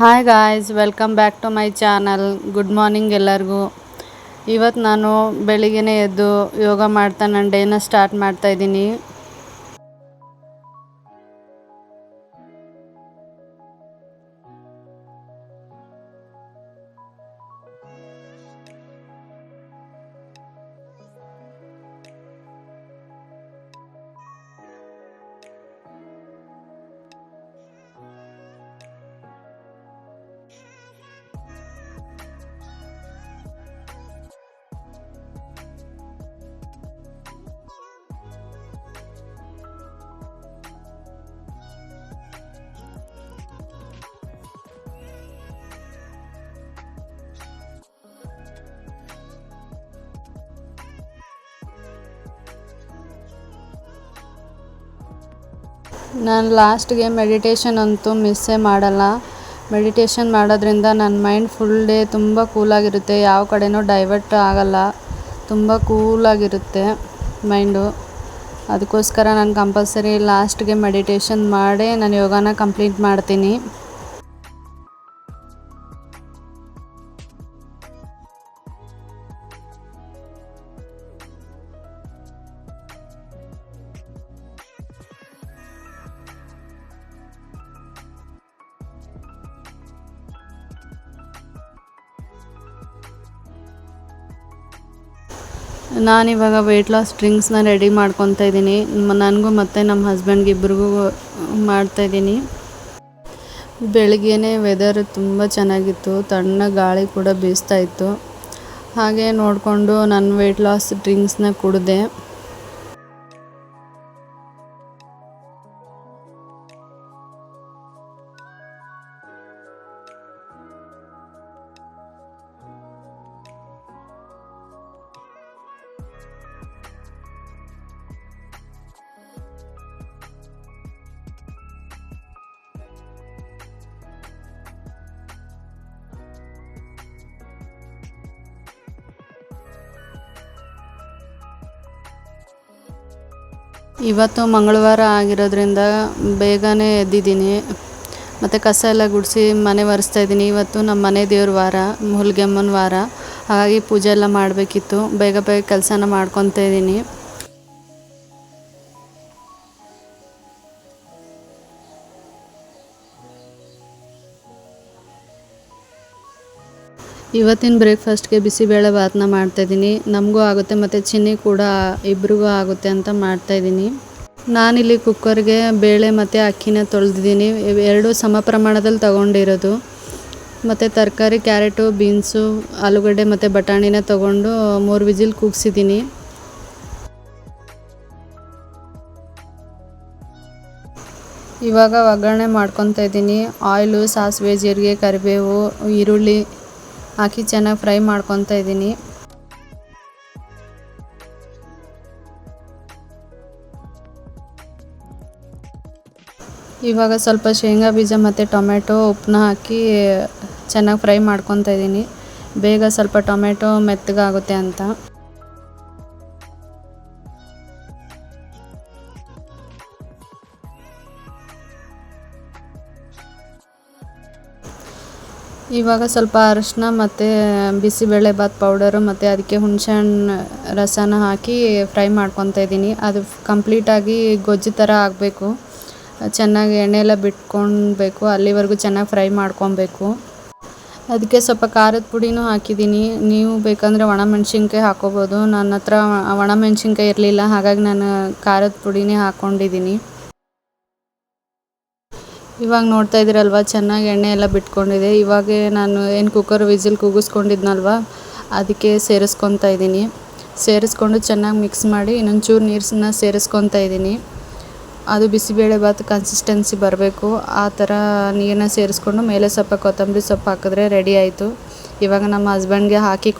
Hi guys welcome back to my channel good morning ಎಲ್ಲರಿಗೂ. ಇವತ್ತು ನಾನು ಬೆಳಿಗ್ಗೆನೇ ಎದ್ದು ಯೋಗ ಮಾಡ್ತಾ, ನನ್ನ ಡೇನ ಸ್ಟಾರ್ಟ್ ಮಾಡ್ತಾ ನಾನು ಲಾಸ್ಟ್ಗೆ ಮೆಡಿಟೇಷನ್ ಅಂತೂ ಮಿಸ್ಸೇ ಮಾಡಲ್ಲ. ಮೆಡಿಟೇಷನ್ ಮಾಡೋದ್ರಿಂದ ನನ್ನ ಮೈಂಡ್ ಫುಲ್ ಡೇ ತುಂಬ ಕೂಲಾಗಿರುತ್ತೆ ಯಾವ ಕಡೆನೂ ಡೈವರ್ಟ್ ಆಗಲ್ಲ. ತುಂಬ ಕೂಲಾಗಿರುತ್ತೆ ಮೈಂಡು ಅದಕ್ಕೋಸ್ಕರ ನಾನು ಕಂಪಲ್ಸರಿ ಲಾಸ್ಟ್ಗೆ ಮೆಡಿಟೇಷನ್ ಮಾಡೇ ನಾನು ಯೋಗನ ಕಂಪ್ಲೀಟ್ ಮಾಡ್ತೀನಿ. ನಾನಿವಾಗ ವೆಯ್ಟ್ ಲಾಸ್ ಡ್ರಿಂಕ್ಸ್ನ ರೆಡಿ ಮಾಡ್ಕೊತಾ ಇದ್ದೀನಿ. ನನಗೂ ಮತ್ತು ನಮ್ಮ ಹಸ್ಬೆಂಡ್ಗೆ ಇಬ್ರಿಗೂ ಮಾಡ್ತಾಯಿದ್ದೀನಿ ಬೆಳಗ್ಗೆನೇ ವೆದರ್ ತುಂಬ ಚೆನ್ನಾಗಿತ್ತು. ತಣ್ಣ ಗಾಳಿ ಕೂಡ ಬೀಸ್ತಾ ಇತ್ತು. ಹಾಗೆ ನೋಡಿಕೊಂಡು ನನ್ನ ವೆಯ್ಟ್ ಲಾಸ್ ಡ್ರಿಂಕ್ಸ್ನ ಕುಡಿದೆ. ಇವತ್ತು ಮಂಗಳವಾರ ಆಗಿರೋದ್ರಿಂದ ಬೇಗನೆ ಎದ್ದಿದ್ದೀನಿ. ಮತ್ತು ಕಸ ಎಲ್ಲ ಗುಡಿಸಿ ಮನೆ ಒರೆಸ್ತಾ ಇದ್ದೀನಿ. ಇವತ್ತು ನಮ್ಮ ಮನೆ ದೇವ್ರ ವಾರ ಹುಲ್ಗೆಮ್ಮನ ವಾರ. ಹಾಗಾಗಿ ಪೂಜೆ ಎಲ್ಲ ಮಾಡಬೇಕಿತ್ತು. ಬೇಗ ಬೇಗ ಕೆಲಸನ ಮಾಡ್ಕೊತಾ ಇದ್ದೀನಿ. ಇವತ್ತಿನ ಬ್ರೇಕ್ಫಾಸ್ಟ್ಗೆ ಬಿಸಿಬೇಳೆ ಭಾತನ್ನ ಮಾಡ್ತಾಯಿದ್ದೀನಿ ನಮಗೂ ಆಗುತ್ತೆ ಮತ್ತು ಚಿನ್ನಿ ಕೂಡ ಇಬ್ರಿಗೂ ಆಗುತ್ತೆ ಅಂತ ಮಾಡ್ತಾಯಿದ್ದೀನಿ ನಾನಿಲ್ಲಿ ಕುಕ್ಕರ್ಗೆ ಬೇಳೆ ಮತ್ತು ಅಕ್ಕಿನ ತೊಳೆದಿದ್ದೀನಿ. ಎರಡು ಸಮ ಪ್ರಮಾಣದಲ್ಲಿ ತಗೊಂಡಿರೋದು. ಮತ್ತು ತರಕಾರಿ, ಕ್ಯಾರೆಟು, ಬೀನ್ಸು, ಆಲೂಗಡ್ಡೆ ಮತ್ತು ಬಟಾಣಿನ ತೊಗೊಂಡು ಮೂರು ವಿಜಿಲ್ ಕೂಗಿಸಿದ್ದೀನಿ. ಇವಾಗ ಒಗ್ಗರಣೆ ಮಾಡ್ಕೊತಾ ಇದ್ದೀನಿ ಆಯಿಲು, ಸಾಸಿವೆ, ಜೀರಿಗೆ, ಕರಿಬೇವು, ಈರುಳ್ಳಿ ಹಾಕಿ ಚೆನ್ನಾಗಿ ಫ್ರೈ ಮಾಡ್ಕೊತಾ ಇದ್ದೀನಿ ಇವಾಗ ಸ್ವಲ್ಪ ಶೇಂಗಾ ಬೀಜ ಮತ್ತು ಟೊಮೆಟೊ ಉಪ್ಪನ್ನ ಹಾಕಿ ಚೆನ್ನಾಗಿ ಫ್ರೈ ಮಾಡ್ಕೊತಾ ಇದ್ದೀನಿ ಬೇಗ ಸ್ವಲ್ಪ ಟೊಮೆಟೊ ಮೆತ್ತಗಾಗುತ್ತೆ ಅಂತ. ಇವಾಗ ಸ್ವಲ್ಪ ಅರಿಶಿನ ಮತ್ತು ಬಿಸಿಬೇಳೆಭಾತ್ ಪೌಡರು ಮತ್ತು ಅದಕ್ಕೆ ಹುಣಸೆಹಣ್ಣು ರಸನ ಹಾಕಿ ಫ್ರೈ ಮಾಡ್ಕೊತಾ ಇದ್ದೀನಿ. ಅದು ಕಂಪ್ಲೀಟಾಗಿ ಗೊಜ್ಜು ಥರ ಆಗಬೇಕು. ಚೆನ್ನಾಗಿ ಎಣ್ಣೆ ಎಲ್ಲ ಬಿಟ್ಕೊಳ್ಬೇಕು ಅಲ್ಲಿವರೆಗೂ ಚೆನ್ನಾಗಿ ಫ್ರೈ ಮಾಡ್ಕೊಬೇಕು ಅದಕ್ಕೆ ಸ್ವಲ್ಪ ಖಾರದ ಪುಡಿನೂ ಹಾಕಿದ್ದೀನಿ. ನೀವು ಬೇಕಂದರೆ ಒಣಮೆಣ್ಸಿನ್ಕಾಯಿ ಹಾಕ್ಕೋಬೋದು ನನ್ನ ಹತ್ರ ಒಣಮೆಣ್ಸಿನ್ಕಾಯಿ ಇರಲಿಲ್ಲ. ಹಾಗಾಗಿ ನಾನು ಖಾರದ ಪುಡಿನೇ ಹಾಕ್ಕೊಂಡಿದ್ದೀನಿ ಇವಾಗ ನೋಡ್ತಾ ಇದ್ದೀರಲ್ವ, ಚೆನ್ನಾಗಿ ಎಣ್ಣೆ ಎಲ್ಲ ಬಿಟ್ಕೊಂಡಿದೆ. ಇವಾಗ ನಾನು ಏನು ಕುಕ್ಕರ್ ವಿಸಿಲ್ ಕೂಗಿಸ್ಕೊಂಡಿದ್ನಲ್ವ, ಅದಕ್ಕೆ ಸೇರಿಸ್ಕೊತಾ ಇದ್ದೀನಿ. ಸೇರಿಸ್ಕೊಂಡು ಚೆನ್ನಾಗಿ ಮಿಕ್ಸ್ ಮಾಡಿ ಇನ್ನೊಂಚೂರು ನೀರ್ಸನ್ನ ಸೇರಿಸ್ಕೊತಾ ಇದ್ದೀನಿ. ಅದು ಬಿಸಿಬೇಳೆ ಭಾತ್ ಕನ್ಸಿಸ್ಟೆನ್ಸಿ ಬರಬೇಕು. ಆ ಥರ ನೀರನ್ನ ಸೇರಿಸ್ಕೊಂಡು, ಮೇಲೆ ಸ್ವಲ್ಪ ಕೊತ್ತಂಬರಿ ಸೊಪ್ಪು ಹಾಕಿದ್ರೆ ರೆಡಿ ಆಯಿತು. ಇವಾಗ ನಮ್ಮ ಹಸ್ಬೆಂಡ್ಗೆ ಹಾಕಿ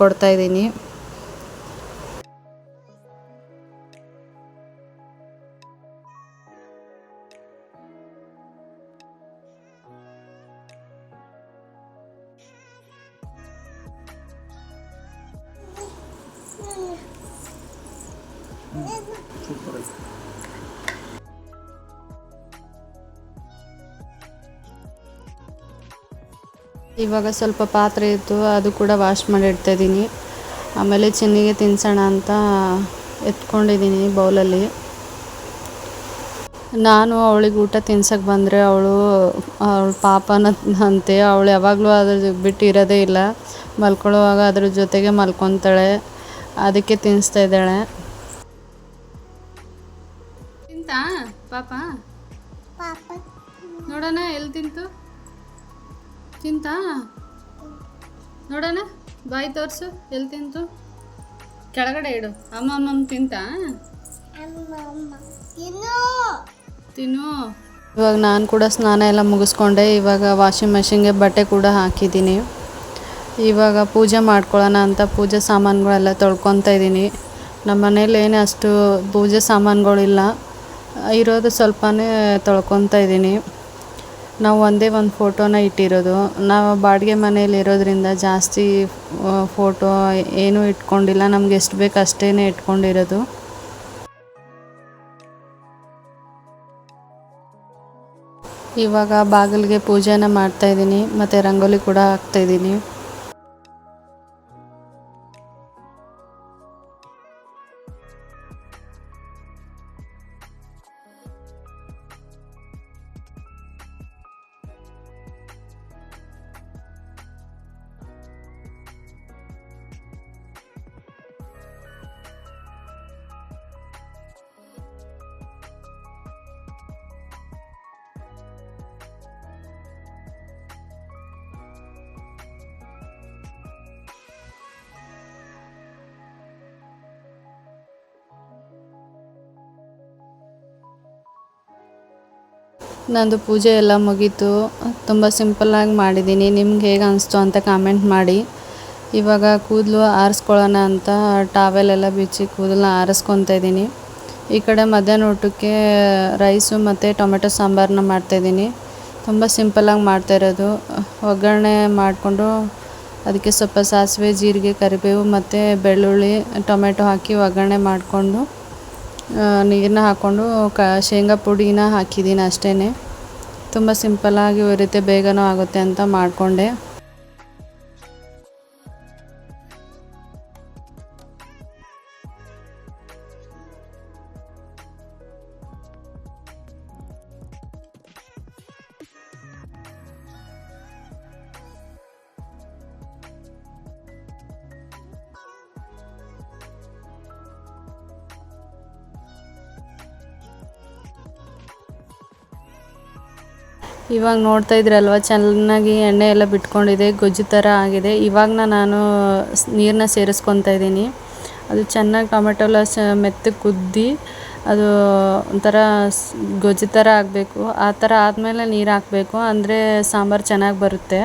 ಇವಾಗ ಸ್ವಲ್ಪ ಪಾತ್ರೆ ಇತ್ತು, ಅದು ಕೂಡ ವಾಶ್ ಮಾಡಿ ಇಡ್ತಾ ಇದ್ದೀನಿ. ಆಮೇಲೆ ಚೆನ್ನಿಗೆ ತಿನ್ಸೋಣ ಅಂತ ಎತ್ಕೊಂಡಿದ್ದೀನಿ ಬೌಲಲ್ಲಿ. ನಾನು ಅವಳಿಗೆ ಊಟ ತಿನ್ಸಕ್ಕೆ ಬಂದರೆ ಅವಳು, ಅವಳ ಪಾಪನ ಅಂತೆ, ಅವಳು ಯಾವಾಗಲೂ ಅದ್ರ ಬಿಟ್ಟು ಇರೋದೇ ಇಲ್ಲ. ಮಲ್ಕೊಳ್ಳುವಾಗ ಅದ್ರ ಜೊತೆಗೆ ಮಲ್ಕೊತಾಳೆ. ಅದಕ್ಕೆ ತಿನ್ನಿಸ್ತಾ ಇದ್ದಾಳೆ. ತಿಂತಾ? ಪಾಪ? ನೋಡೋಣ ಎಲ್ಲಿ ತಿಂತು? ತಿಂತಾ? ನೋಡೋಣ ಬಾಯಿ ತೋರಿಸು ಎಲ್ಲಿ ತಿಂತು? ಕೆಳಗಡೆ ಇಡು. ಅಮ್ಮ ಅಮ್ಮಮ್ಮ ತಿಂತಾ? ತಿನ್ನು. ಇವಾಗ ನಾನು ಕೂಡ ಸ್ನಾನ ಎಲ್ಲ ಮುಗಿಸ್ಕೊಂಡೆ. ಇವಾಗ ವಾಷಿಂಗ್ ಮೆಷಿನ್ಗೆ ಬಟ್ಟೆ ಕೂಡ ಹಾಕಿದ್ದೀನಿ. ಇವಾಗ ಪೂಜೆ ಮಾಡ್ಕೊಳ್ಳೋಣ ಅಂತ ಪೂಜೆ ಸಾಮಾನುಗಳೆಲ್ಲ ತೊಳ್ಕೊತಾ ಇದ್ದೀನಿ. ನಮ್ಮ ಮನೇಲಿ ಏನು ಅಷ್ಟು ಪೂಜೆ ಸಾಮಾನುಗಳಿಲ್ಲ. ಇರೋದು ಸ್ವಲ್ಪನೇ ತೊಳ್ಕೊತಾ ಇದ್ದೀನಿ. ನಾವು ಒಂದೇ ಒಂದು ಫೋಟೋನ ಇಟ್ಟಿರೋದು. ನಾವು ಬಾಡಿಗೆ ಮನೇಲಿ ಇರೋದ್ರಿಂದ ಜಾಸ್ತಿ ಫೋಟೋ ಏನೂ ಇಟ್ಕೊಂಡಿಲ್ಲ. ನಮ್ಗೆ ಎಷ್ಟು ಬೇಕು ಅಷ್ಟೇ ಇಟ್ಕೊಂಡಿರೋದು. ಇವಾಗ ಬಾಗಿಲಿಗೆ ಪೂಜೆನ ಮಾಡ್ತಾಯಿದ್ದೀನಿ ಮತ್ತು ರಂಗೋಲಿ ಕೂಡ ಹಾಕ್ತಾ ನಂದು ಪೂಜೆ ಎಲ್ಲ ಮುಗೀತು. ತುಂಬ ಸಿಂಪಲ್ಲಾಗಿ ಮಾಡಿದ್ದೀನಿ ನಿಮ್ಗೆ ಹೇಗೆ ಅನಿಸ್ತು ಅಂತ ಕಾಮೆಂಟ್ ಮಾಡಿ. ಇವಾಗ ಕೂದಲು ಆರಿಸ್ಕೊಳ್ಳೋಣ ಅಂತ ಟಾವೆಲ್ ಎಲ್ಲ ಬಿಚ್ಚಿ ಕೂದಲನ್ನ ಆರಿಸ್ಕೊತಾ ಇದ್ದೀನಿ. ಈ ಕಡೆ ಮಧ್ಯಾಹ್ನ ಊಟಕ್ಕೆ ರೈಸು ಮತ್ತು ಟೊಮೆಟೊ ಸಾಂಬಾರನ್ನ ಮಾಡ್ತಾಯಿದ್ದೀನಿ ತುಂಬ ಸಿಂಪಲ್ಲಾಗಿ ಮಾಡ್ತಾ ಇರೋದು. ಒಗ್ಗರಣೆ ಮಾಡಿಕೊಂಡು ಅದಕ್ಕೆ ಸ್ವಲ್ಪ ಸಾಸಿವೆ, ಜೀರಿಗೆ, ಕರಿಬೇವು ಮತ್ತು ಬೆಳ್ಳುಳ್ಳಿ, ಟೊಮೆಟೊ ಹಾಕಿ ಒಗ್ಗರಣೆ ಮಾಡಿಕೊಂಡು ನೀರನ್ನ ಹಾಕ್ಕೊಂಡು ಕ ಶೇಂಗಾ ಪುಡಿನ ಹಾಕಿದ್ದೀನಿ ಅಷ್ಟೇ ತುಂಬ ಸಿಂಪಲ್ಲಾಗಿ ಇರುತ್ತೆ ಬೇಗನೂ ಆಗುತ್ತೆ ಅಂತ ಮಾಡಿಕೊಂಡೆ. ಇವಾಗ ನೋಡ್ತಾ ಇದ್ರಲ್ವ, ಚೆನ್ನಾಗಿ ಎಣ್ಣೆ ಎಲ್ಲ ಬಿಟ್ಕೊಂಡಿದೆ, ಗೊಜ್ಜು ಥರ ಆಗಿದೆ. ಇವಾಗನ ನಾನು ನೀರನ್ನ ಸೇರಿಸ್ಕೊತಾ ಇದ್ದೀನಿ. ಅದು ಚೆನ್ನಾಗಿ ಟೊಮೆಟೊಲ್ಲ ಸ ಮೆತ್ತಗೆ ಕುದ್ದಿ, ಅದು ಒಂಥರ ಗೊಜ್ಜು ಥರ ಆಗಬೇಕು. ಆ ಥರ ಆದಮೇಲೆ ನೀರು ಹಾಕಬೇಕು, ಅಂದರೆ ಸಾಂಬಾರು ಚೆನ್ನಾಗಿ ಬರುತ್ತೆ.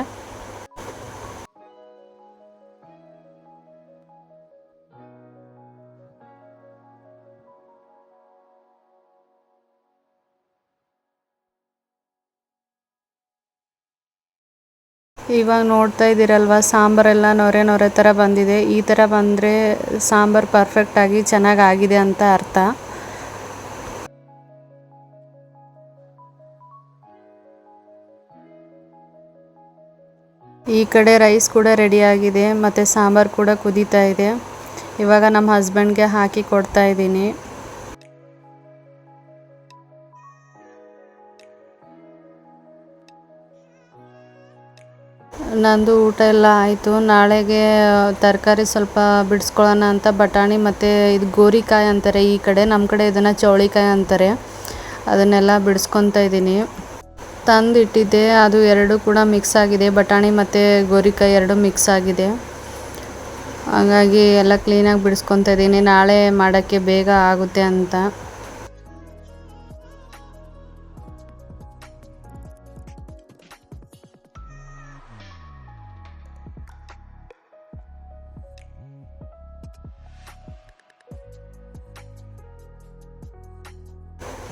ಇವಾಗ ನೋಡ್ತಾ ಇದ್ದೀರಲ್ವ, ಸಾಂಬಾರೆಲ್ಲ ನೊರೆ ನೊರೆ ಥರ ಬಂದಿದೆ. ಈ ಥರ ಬಂದರೆ ಸಾಂಬಾರು ಪರ್ಫೆಕ್ಟಾಗಿ ಚೆನ್ನಾಗಿ ಆಗಿದೆ ಅಂತ ಅರ್ಥ. ಈ ಕಡೆ ರೈಸ್ ಕೂಡ ರೆಡಿಯಾಗಿದೆ ಮತ್ತು ಸಾಂಬಾರು ಕೂಡ ಕುದೀತಾ ಇದೆ. ಇವಾಗ ನಮ್ಮ ಹಸ್ಬೆಂಡ್ಗೆ ಹಾಕಿ ಕೊಡ್ತಾ ಇದ್ದೀನಿ. ನಂದು ಊಟ ಎಲ್ಲ ಆಯಿತು. ನಾಳೆಗೆ ತರಕಾರಿ ಸ್ವಲ್ಪ ಬಿಡಿಸ್ಕೊಳ್ಳೋಣ ಅಂತ ಬಟಾಣಿ ಮತ್ತು ಇದು ಗೋರಿಕಾಯಿ ಅಂತಾರೆ. ಈ ಕಡೆ ನಮ್ಮ ಕಡೆ ಇದನ್ನು ಚೌಳಿಕಾಯಿ ಅಂತಾರೆ. ಅದನ್ನೆಲ್ಲ ಬಿಡಿಸ್ಕೊತಾ ಇದ್ದೀನಿ. ತಂದು ಇಟ್ಟಿದ್ದೆ ಅದು ಎರಡು ಕೂಡ ಮಿಕ್ಸ್ ಆಗಿದೆ. ಬಟಾಣಿ ಮತ್ತು ಗೋರಿಕಾಯಿ ಎರಡು ಮಿಕ್ಸ್ ಆಗಿದೆ. ಹಾಗಾಗಿ ಎಲ್ಲ ಕ್ಲೀನಾಗಿ ಬಿಡಿಸ್ಕೊತಾ ಇದ್ದೀನಿ. ನಾಳೆ ಮಾಡೋಕ್ಕೆ ಬೇಗ ಆಗುತ್ತೆ ಅಂತ.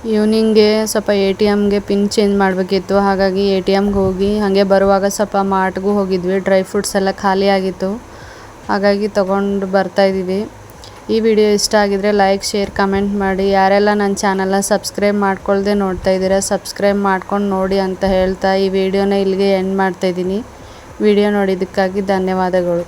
ಈವ್ನಿಂಗ್ಗೆ ಸ್ವಲ್ಪ ಎ ಟಿ ಎಮ್ಗೆ ಪಿನ್ ಚೇಂಜ್ ಮಾಡಬೇಕಿತ್ತು. ಹಾಗಾಗಿ ಎ ಟಿ ಎಮ್ಗೆ ಹೋಗಿ ಹಾಗೆ ಬರುವಾಗ ಸ್ವಲ್ಪ ಮಾರ್ಟ್ಗೂ ಹೋಗಿದ್ವಿ. ಡ್ರೈ ಫ್ರೂಟ್ಸ್ ಎಲ್ಲ ಖಾಲಿ ಆಗಿತ್ತು. ಹಾಗಾಗಿ ತೊಗೊಂಡು ಬರ್ತಾಯಿದ್ದೀವಿ ಈ ವಿಡಿಯೋ ಇಷ್ಟ ಆಗಿದರೆ ಲೈಕ್, ಶೇರ್, ಕಮೆಂಟ್ ಮಾಡಿ. ಯಾರೆಲ್ಲ ನನ್ನ ಚಾನಲ್ನ ಸಬ್ಸ್ಕ್ರೈಬ್ ಮಾಡ್ಕೊಳ್ದೆ ನೋಡ್ತಾ ಇದ್ದೀರಾ, ಸಬ್ಸ್ಕ್ರೈಬ್ ಮಾಡ್ಕೊಂಡು ನೋಡಿ ಅಂತ ಹೇಳ್ತಾ ಈ ವಿಡಿಯೋನ ಇಲ್ಲಿಗೆ ಎಂಡ್ ಮಾಡ್ತಾಯಿದ್ದೀನಿ ವಿಡಿಯೋ ನೋಡಿದ್ದಕ್ಕಾಗಿ ಧನ್ಯವಾದಗಳು.